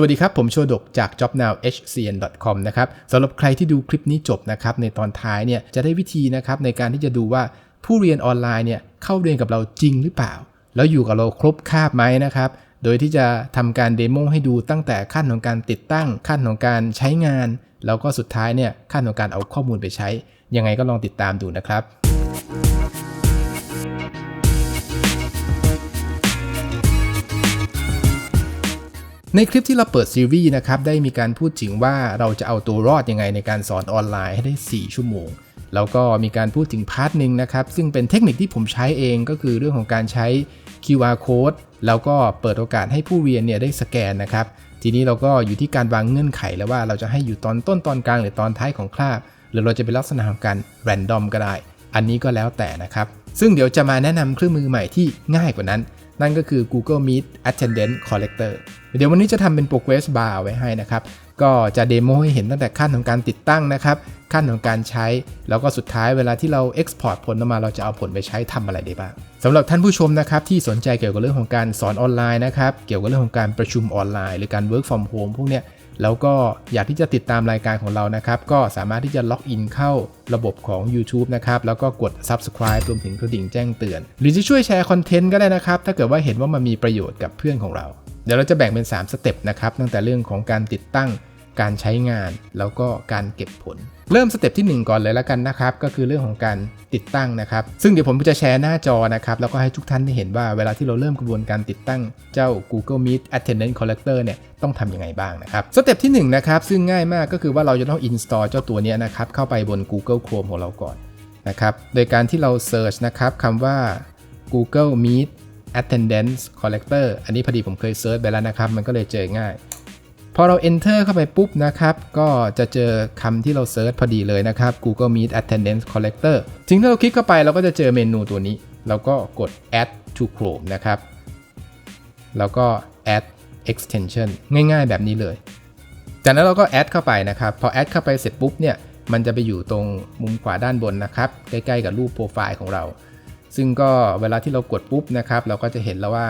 วัสดีครับ ผมโชดกจาก jobnowhcn.com นะครับสำหรับใครที่ดูคลิปนี้จบนะครับในตอนท้ายเนี่ยจะได้วิธีนะครับในการที่จะดูว่าผู้เรียนออนไลน์เนี่ยเข้าเรียนกับเราจริงหรือเปล่า แล้วอยู่กับเราครบคาบไหมนะครับโดยที่จะทำการเดโมให้ดูตั้งแต่ขั้นของการติดตั้งขั้นของการใช้งาน แล้วก็สุดท้ายเนี่ยขั้นของการเอาข้อมูลไปใช้ ยังไงก็ลองติดตามดูนะครับ ในคลิปที่เราเปิดซีรีส์นะครับได้มีการพูดถึงว่าเราจะเอาตัวรอดยังไงในการสอนออนไลน์ให้ได้ 4 ชั่วโมง แล้วก็มีการพูดถึงพาร์ทหนึ่งนะครับ ซึ่งเป็นเทคนิคที่ผมใช้เองก็คือเรื่องของการใช้ QR code แล้วก็เปิดโอกาสให้ผู้เรียนเนี่ยได้สแกนนะครับ ทีนี้เราก็อยู่ที่การวางเงื่อนไขแล้วว่าเราจะให้อยู่ตอนต้นตอนกลางหรือตอนท้ายของคาบหรือเราจะเป็นลักษณะของการแรนดอมก็ได้ อันนี้ก็แล้วแต่นะครับซึ่งเดี๋ยวจะมาแนะนำเครื่องมือใหม่ที่ง่ายกว่านั้น นั่นก็คือ Google Meet Attendance Collector เดี๋ยววันนี้จะทำเป็น progress bar ไว้ให้นะครับ ก็จะเดโมให้เห็นตั้งแต่ขั้นของการติดตั้งนะครับ ขั้นของการใช้ แล้วก็สุดท้ายเวลาที่เรา export ผลออกมาเราจะเอาผลไปใช้ทำอะไรได้บ้างสำหรับท่านผู้ชมนะครับที่สนใจเกี่ยวกับเรื่องของการสอนออนไลน์นะครับ เกี่ยวกับเรื่องของการประชุมออนไลน์ หรือการ work from home พวกเนี้ย แล้วก็อยากที่จะติดตามรายการของเรานะครับ ก็สามารถที่จะล็อกอินเข้าระบบของ YouTube นะครับ แล้วก็กด Subscribe รวมถึงกระดิ่งแจ้งเตือน หรือจะช่วยแชร์คอนเทนต์ก็ได้นะครับ ถ้าเกิดว่าเห็นว่ามันมีประโยชน์กับเพื่อนของเรา เดี๋ยวเราจะแบ่งเป็น 3 สเต็ปนะครับ ตั้งแต่เรื่องของการติดตั้ง การใช้งาน แล้วก็การเก็บผล เริ่มสเต็ปที่ 1 ก่อนเลยแล้วกันนะครับ ก็คือเรื่องของการติดตั้งนะครับ ซึ่งเดี๋ยวผมจะแชร์หน้าจอนะครับ แล้วก็ให้ทุกท่านได้เห็นว่าเวลาที่เราเริ่มกระบวนการติดตั้งเจ้า Google Meet Attendance Collector เนี่ยต้องทำยังไงบ้างนะครับ สเต็ปที่1นะครับซึ่งง่ายมากก็คือว่าเราจะต้อง install เจ้าตัวนี้นะครับเข้าไปบน Google Chrome ของเราก่อนนะครับโดยการที่เรา search นะครับคำว่า Google Meet Attendance Collector อันนี้พอดีผมเคยเซิร์ชไปแล้วนะครับ มันก็เลยเจอง่าย พอเรา enter เข้าไปปุ๊บนะครับ ก็จะเจอคำที่เราเซิร์ชพอดีเลยนะครับ Google Meet Attendance Collector ถึงถ้าเราคลิกเข้าไปเราก็จะเจอเมนูตัวนี้ เราก็กด add to Chrome นะครับ แล้วก็ add extension ง่ายๆแบบนี้เลย จากนั้นเราก็ add เข้าไปนะครับ พอ add เข้าไปเสร็จปุ๊บเนี่ย มันจะไปอยู่ตรงมุมขวาด้านบนนะครับ ใกล้ๆกับรูปโปรไฟล์ของเรา ซึ่งก็เวลาที่เรากดปุ๊บนะครับ เราก็จะเห็นแล้วว่า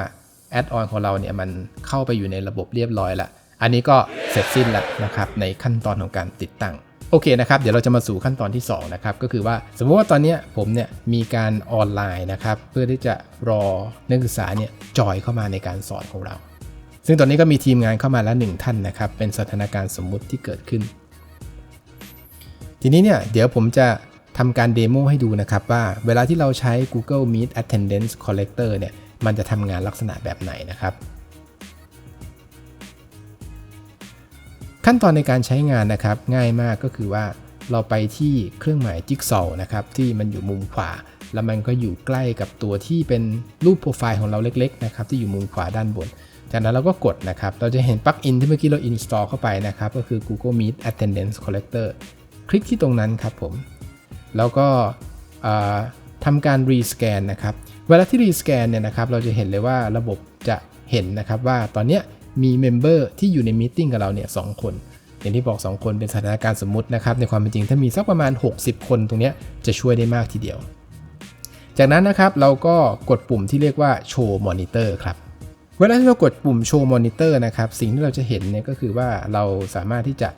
add on ของเราเนี่ยมันเข้าไปอยู่ในระบบเรียบร้อยละ อันนี้ก็เสร็จสิ้นแล้วนะครับในขั้นตอนของการติดตั้งโอเคนะครับเดี๋ยวเราจะมาสู่ขั้นตอนที่2นะครับก็คือว่าสมมติว่าตอนนี้ผมเนี่ยมีการออนไลน์นะครับเพื่อที่จะรอนักศึกษาเนี่ยจอยเข้ามาในการสอนของเรา ซึ่งตอนนี้ก็มีทีมงานเข้ามาแล้วหนึ่งท่านนะครับเป็นสถานการณ์สมมุติที่เกิดขึ้น ทีนี้เนี่ยเดี๋ยวผมจะทำการเดโมให้ดูนะครับว่าเวลาที่เราใช้ Google Meet Attendance Collector เนี่ยมันจะทำงานลักษณะแบบไหนนะครับ ขั้นตอนในการใช้งานนะครับ ง่ายมากก็คือว่าเราไปที่เครื่องหมายจิ๊กซอว์นะครับที่มันอยู่มุมขวา แล้วมันก็อยู่ใกล้กับตัวที่เป็นรูปโปรไฟล์ของเราเล็กๆนะครับที่อยู่มุมขวาด้านบน จากนั้นเราก็กดนะครับ เราจะเห็นปลั๊กอินที่เมื่อกี้เรา install เข้าไปนะครับก็คือ Google Meet Attendance Collector คลิกที่ตรงนั้นครับผม แล้วก็ทำการรีสแกนนะครับ เวลาที่รีสแกนเนี่ยนะครับเราจะเห็นเลยว่าระบบจะเห็นนะครับว่าตอนเนี้ย มีเมมเบอร์ที่อยู่ในมีติ้งกับเราเนี่ยสคน อย่างที่บอก 2 คนเป็นสถานการณ์สมมุตินะครับ ในความเป็นจริงถ้ามีสักประมาณ 60 คนตรงนี้จะช่วยได้มากทีเดียว จากนั้นนะครับเราก็กดปุ่มที่เรียกว่าโชว์มอนิเตอร์ครับเวลาที่เรากดปุ่มโชว์มอนิเตอร์นะครับสิ่งที่เราจะเห็นเนี่ยก็คือว่าเราสามารถที่จะ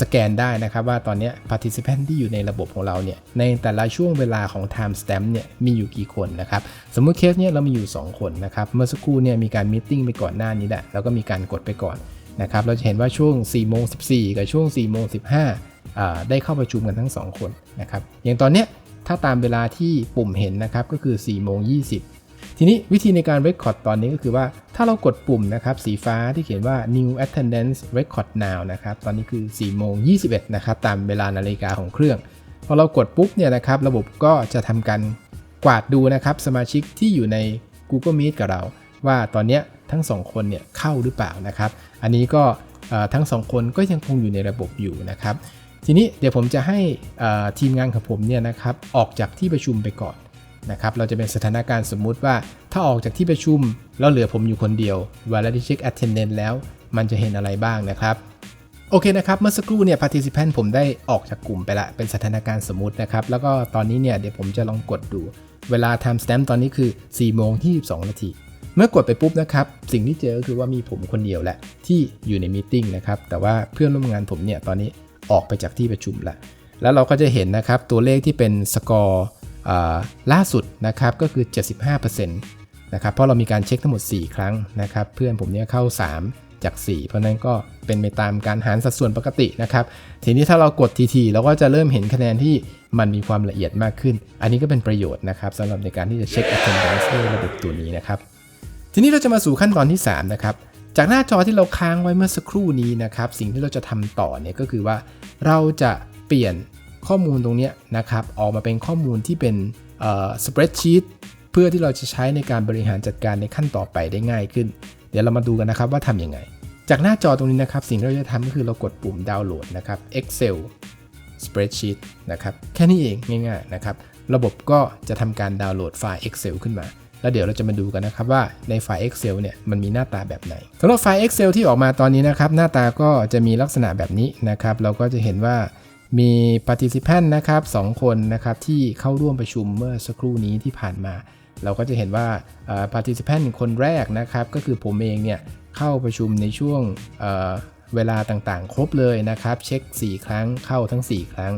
สแกนได้นะครับว่าตอนนี้ participant ที่อยู่ในระบบของเราเนี่ยในแต่ละช่วงเวลาของ time stamp เนี่ยมีอยู่กี่คนนะครับสมมติเคสเนี้ยเรามีอยู่ 2 คนนะครับเมื่อสักครู่เนี่ยมีการมีติ้งไปก่อนหน้านี้แหละแล้วก็มีการกดไปก่อนนะครับเราจะเห็นว่าช่วง4โมง14 กับช่วง4โมง15 ได้เข้าประชุมกันทั้ง 2 คนนะครับอย่างตอนเนี้ยถ้าตามเวลาที่ปุ่มเห็นนะครับก็คือ4โมง20 ทีนี้วิธีในการ record ตอนนี้ก็คือว่าถ้าเรากดปุ่มนะครับสีฟ้าที่เขียนว่า new attendance record now นะครับตอนนี้คือ4โมง21นะครับตามเวลานาฬิกาของเครื่อง พอเรากดปุ๊บเนี่ยนะครับระบบก็จะทำการกวาดดูนะครับสมาชิกที่อยู่ใน Google Meet กับเรา ว่าตอนนี้ทั้ง 2 คนเนี่ยเข้าหรือเปล่านะครับ อันนี้ก็ทั้ง 2 คนก็ยังคงอยู่ในระบบอยู่นะครับ ทีนี้เดี๋ยวผมจะให้ทีมงานของผมเนี่ยนะครับออกจากที่ประชุมไปก่อน นะครับเราจะเป็นสถานการณ์สมมุติว่า ถ้าออกจากที่ประชุมแล้วเหลือผมอยู่คนเดียวเวลาที่เช็ค attendance แล้ว มันจะเห็นอะไรบ้างนะครับโอเคนะครับ เมื่อสักครู่เนี่ย participant ผมได้ออกจากกลุ่มไปละ เป็นสถานการณ์สมมตินะครับ แล้วก็ตอนนี้เนี่ย เดี๋ยวผมจะลองกดดู เวลา time stamp ตอนนี้คือ 4 โมงที่22 นาที เมื่อกดไปปุ๊บนะครับ สิ่งที่เจอคือว่ามีผมคนเดียวแหละ ที่อยู่ในมีติ้งนะครับ แต่ว่าเพื่อนร่วมงานผมเนี่ย ตอนนี้ออกไปจากที่ประชุมละ แล้วเราก็จะเห็นนะครับ ตัวเลขที่เป็นสกอร์ ล่าสุดนะครับก็คือ 75%นะครับเพราะเรามีการเช็คทั้งหมด 4 ครั้งนะครับ เพื่อนผมเนี่ยเข้า 3 จาก 4 เพราะนั้นก็เป็นไปตามการหารสัดส่วนปกตินะครับ ทีนี้ถ้าเรากดทีๆเราก็จะเริ่มเห็นคะแนนที่มันมีความละเอียดมากขึ้น อันนี้ก็เป็นประโยชน์นะครับสำหรับในการที่จะเช็ค attendance ด้วยระบบตัวนี้นะครับ ทีนี้เราจะมาสู่ขั้นตอนที่ 3 นะครับจากหน้าจอที่เราค้างไว้เมื่อสักครู่นี้นะครับ สิ่งที่เราจะทำต่อเนี่ยก็คือว่าเราจะเปลี่ยน ข้อมูลตรงนี้นะครับออกมาเป็นข้อมูลที่เป็นสเปรดชีตเพื่อที่เราจะใช้ในการบริหารจัดการในขั้นต่อไปได้ง่ายขึ้น เดี๋ยวเรามาดูกันนะครับว่าทำยังไง จากหน้าจอตรงนี้นะครับ สิ่งที่เราจะทำก็คือเรากดปุ่มดาวน์โหลดนะครับ Excel Spreadsheet นะครับแค่นี้เองง่ายๆนะครับระบบก็จะทำการดาวน์โหลดไฟล์ Excel ขึ้นมาแล้วเดี๋ยวเราจะมาดูกันนะครับว่าในไฟล์ Excel เนี่ยมันมีหน้าตาแบบไหนสำหรับไฟล์ Excel ที่ออกมาตอนนี้นะครับหน้าตาก็จะมีลักษณะแบบนี้นะครับเราก็จะเห็นว่า มี participant นะครับ2คนนะครับที่เข้าร่วมประชุมเมื่อสักครู่นี้ที่ผ่านมา เราก็จะเห็นว่า participant คนแรกนะครับก็คือผมเองเนี่ยเข้าประชุมในช่วงเวลาต่างๆ ครบเลยนะครับ เช็ค 4 ครั้งเข้าทั้ง 4 ครั้ง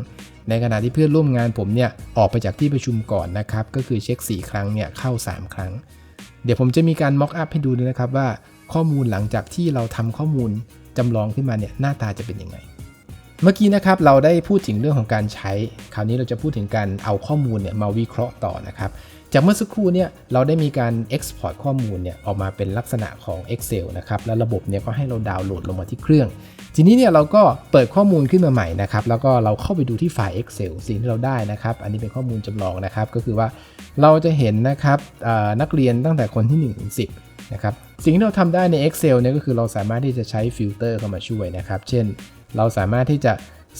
ในขณะที่เพื่อนร่วมงานผมเนี่ยออกไปจากที่ประชุมก่อนนะครับก็คือเช็ค 4 ครั้งเนี่ยเข้า 3 ครั้ง เดี๋ยวผมจะมีการ mock up ให้ดูด้วยนะครับว่าข้อมูลหลังจากที่เราทำข้อมูลจำลองขึ้นมาเนี่ยหน้าตาจะเป็นยังไง เมื่อกี้นะครับเราได้พูดถึงเรื่องของการใช้ คราวนี้เราจะพูดถึงการเอาข้อมูลเนี่ยมาวิเคราะห์ต่อนะครับ จากเมื่อสักครู่เนี่ยเราได้มีการ Export ข้อมูลเนี่ยออกมาเป็นลักษณะของ Excel นะครับ แล้วระบบเนี่ยก็ให้เราดาวน์โหลดลงมาที่เครื่อง ทีนี้เนี่ยเราก็เปิดข้อมูลขึ้นมาใหม่นะครับ แล้วก็เราเข้าไปดูที่ไฟล์ Excel สิ่งที่เราได้นะครับ อันนี้เป็นข้อมูลจำลองนะครับ ก็คือว่าเราจะเห็นนะครับนักเรียนตั้งแต่คนที่1ถึง10นะครับ สิ่งที่เราทำได้ใน Excel เนี่ยก็คือเราสามารถที่จะใช้ฟิลเตอร์เข้ามาช่วยนะครับ เช่น เราสามารถที่จะ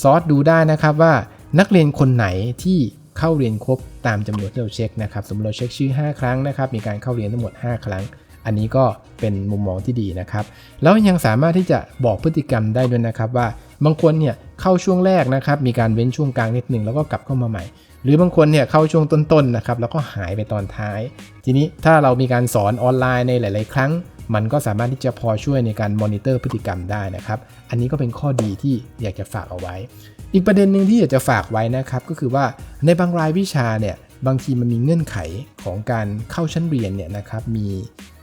ซอสดูได้นะครับว่านักเรียนคนไหนที่เข้าเรียนครบตามจำนวนที่เราเช็คนะครับ สมมติเราเช็คชื่อ 5 ครั้งนะครับ มีการเข้าเรียนทั้งหมด 5 ครั้ง อันนี้ก็เป็นมุมมองที่ดีนะครับ แล้วยังสามารถที่จะบอกพฤติกรรมได้ด้วยนะครับว่าบางคนเนี่ยเข้าช่วงแรกนะครับ มีการเว้นช่วงกลางนิดหนึ่งแล้วก็กลับเข้ามาใหม่ หรือบางคนเนี่ยเข้าช่วงต้นๆนนะครับแล้วก็หายไปตอนท้าย ทีนี้ถ้าเรามีการสอนออนไลน์ในหลาย ๆ ครั้ง มันก็สามารถที่จะพอช่วยในการมอนิเตอร์พฤติกรรมได้นะครับ อันนี้ก็เป็นข้อดีที่อยากจะฝากเอาไว้ อีกประเด็นหนึ่งที่อยากจะฝากไว้นะครับ ก็คือว่าในบางรายวิชาเนี่ยบางทีมันมีเงื่อนไขของการเข้าชั้นเรียนเนี่ยนะครับมี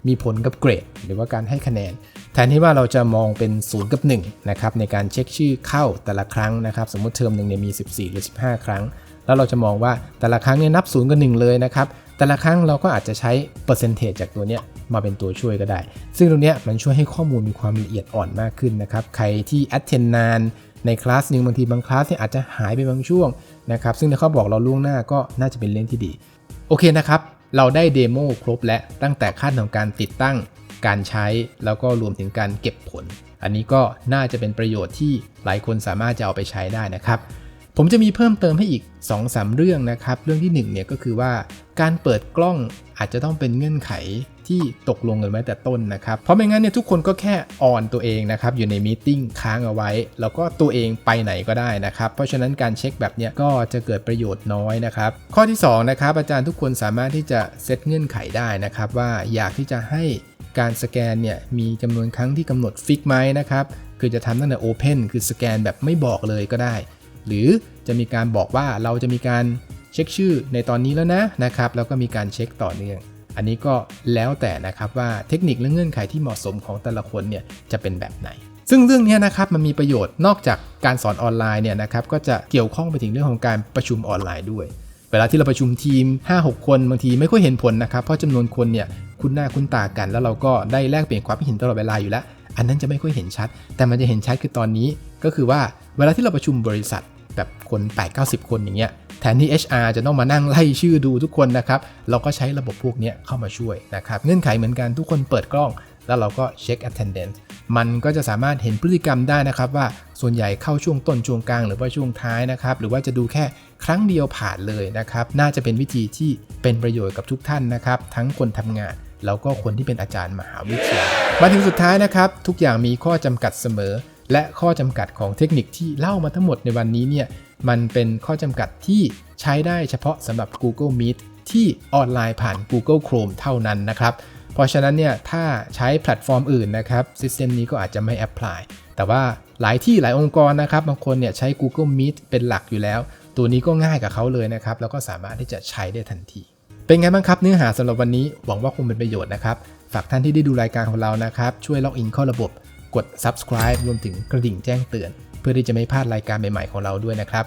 มีผลกับเกรด หรือว่าการให้คะแนน แทนที่ว่าเราจะมองเป็น 0 กับ 1 นะครับในการเช็คชื่อเข้าแต่ละครั้งนะครับ สมมติเทอมหนึ่งเนี่ยมี 14 หรือ 15 ครั้ง แล้วเราจะมองว่าแต่ละครั้งเนี่ยนับ 0 กับ 1 เลยนะครับ แต่ละครั้งเราก็อาจจะใช้เปอร์เซนเทจจากตัวเนี้ยมาเป็นตัวช่วยก็ได้ ซึ่งตรงนี้มันช่วยให้ข้อมูลมีความละเอียดอ่อนมากขึ้นนะครับ ใครที่ attend นานในคลาสหนึ่งบางทีบางคลาสเนี่ยอาจจะหายไปบางช่วงนะครับ ซึ่งถ้าเขาบอกเราล่วงหน้าก็น่าจะเป็นเรื่องที่ดี โอเคนะครับ เราได้เดโมครบและตั้งแต่ขั้นของการติดตั้ง การใช้ แล้วก็รวมถึงการเก็บผล อันนี้ก็น่าจะเป็นประโยชน์ที่หลายคนสามารถจะเอาไปใช้ได้นะครับ ผมจะมีเพิ่มเติมให้อีก 2-3 เรื่องนะครับ เรื่องที่1เนี่ยก็คือว่าการเปิดกล้องอาจจะต้องเป็นเงื่อนไขที่ตกลงกันไว้แต่ต้นนะครับ เพราะไม่งั้นเนี่ยทุกคนก็แค่ออนตัวเองนะครับ อยู่ในมีติ้งค้างเอาไว้ แล้วก็ตัวเองไปไหนก็ได้นะครับ เพราะฉะนั้นการเช็คแบบนี้ก็จะเกิดประโยชน์น้อยนะครับ ข้อที่2นะครับอาจารย์ทุกคนสามารถที่จะเซตเงื่อนไขได้นะครับ ว่าอยากที่จะให้การสแกนเนี่ยมีจำนวนครั้งที่กำหนดฟิกไหมนะครับคือจะทำตั้งแต่ Open คือสแกนแบบไม่บอกเลยก็ได้ หรือจะมีการบอกว่าเราจะมีการเช็คชื่อในตอนนี้แล้วนะนะครับ แล้วก็มีการเช็คต่อเนื่อง อันนี้ก็แล้วแต่นะครับว่าเทคนิคและเงื่อนไขที่เหมาะสมของแต่ละคนเนี่ยจะเป็นแบบไหน ซึ่งเรื่องนี้นะครับมันมีประโยชน์นอกจากการสอนออนไลน์เนี่ยนะครับก็จะเกี่ยวข้องไปถึงเรื่องของการประชุมออนไลน์ด้วย เวลาที่เราประชุมทีม 5-6 คนบางทีไม่ค่อยเห็นผลนะครับเพราะจำนวนคนเนี่ยคุ้นหน้าคุ้นตากัน แล้วเราก็ได้แลกเปลี่ยนความคิดเห็นตลอดเวลาอยู่แล้วอันนั้นจะไม่ค่อยเห็นชัด แต่มันจะเห็นชัดคือตอนนี้ ก็คือว่าเวลาที่เราประชุมบริษัท แบบคน 8-90 คนอย่างเงี้ยแทนที่ HR จะต้องมานั่งไล่ชื่อดูทุกคนนะครับ เราก็ใช้ระบบพวกนี้เข้ามาช่วยนะครับ เงื่อนไขเหมือนกันทุกคนเปิดกล้อง แล้วเราก็เช็ค attendance มันก็จะสามารถเห็นพฤติกรรมได้นะครับ ว่าส่วนใหญ่เข้าช่วงต้นช่วงกลางหรือว่าช่วงท้ายนะครับ หรือว่าจะดูแค่ครั้งเดียวผ่านเลยนะครับ น่าจะเป็นวิธีที่เป็นประโยชน์กับทุกท่านนะครับ ทั้งคนทำงานแล้วก็คนที่เป็นอาจารย์มหาวิทยาลัยมาถึงสุดท้ายนะครับ ทุกอย่างมีข้อจำกัดเสมอ และข้อจำกัดของเทคนิคที่เล่ามาทั้งหมดในวันนี้เนี่ยมันเป็นข้อจำกัดที่ใช้ได้เฉพาะสำหรับ Google Meet ที่ออนไลน์ผ่าน Google Chrome เท่านั้นนะครับเพราะฉะนั้นเนี่ยถ้าใช้แพลตฟอร์มอื่นนะครับซิสเต็มนี้ก็อาจจะไม่แอพพลายแต่ว่าหลายที่หลายองค์กรนะครับบางคนเนี่ยใช้ Google Meet เป็นหลักอยู่แล้ว ตัวนี้ก็ง่ายกับเขาเลยนะครับแล้วก็สามารถที่จะใช้ได้ทันที เป็นไงบ้างครับเนื้อหาสำหรับวันนี้หวังว่าคงเป็นประโยชน์นะครับฝากท่านที่ได้ดูรายการของเรานะครับช่วยล็อกอินเข้าระบบ กด subscribe รวมถึงกระดิ่งแจ้งเตือน เพื่อที่จะไม่พลาดรายการใหม่ๆของเราด้วยนะครับ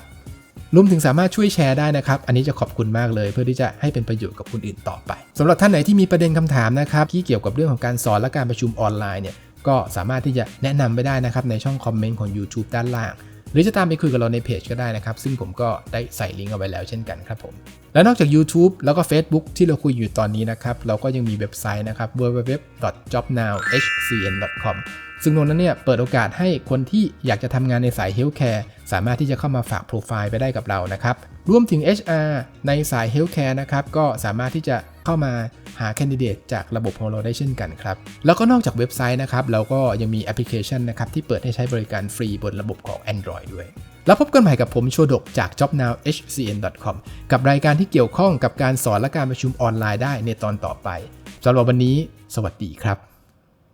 รวมถึงสามารถช่วยแชร์ได้นะครับ อันนี้จะขอบคุณมากเลยเพื่อที่จะให้เป็นประโยชน์กับคนอื่นต่อไปสำหรับท่านไหนที่มีประเด็นคำถามนะครับที่เกี่ยวกับเรื่องของการสอนและการประชุมออนไลน์เนี่ยก็สามารถที่จะแนะนำไปได้นะครับในช่องคอมเมนต์ของ YouTube ด้านล่าง หรือจะตามไปคุยกับเราในเพจก็ได้นะครับ ซึ่งผมก็ได้ใส่ลิงก์เอาไว้แล้วเช่นกันครับผม และนอกจาก YouTube แล้วก็ Facebook ที่เราคุยอยู่ตอนนี้นะครับ เราก็ยังมีเว็บไซต์นะครับ www.jobnowhcn.com ซึ่งตรงนั้นเนี่ยเปิดโอกาสให้คนที่อยากจะทำงานในสาย Healthcare สามารถที่จะเข้ามาฝากโปรไฟล์ไปได้กับเรานะครับรวมถึง HR ในสาย Healthcare นะครับก็สามารถที่จะ เข้ามาหาแคนดิเดตจากระบบของเราได้เช่นกันครับ แล้วก็นอกจากเว็บไซต์นะครับเราก็ยังมีแอปพลิเคชันนะครับที่เปิดให้ใช้บริการฟรีบนระบบของ Android ด้วย แล้วพบกันใหม่กับผมโชดกจาก jobnowhcn.com กับรายการที่เกี่ยวข้องกับการสอนและการประชุมออนไลน์ได้ในตอนต่อไปสำหรับวันนี้ สวัสดีครับ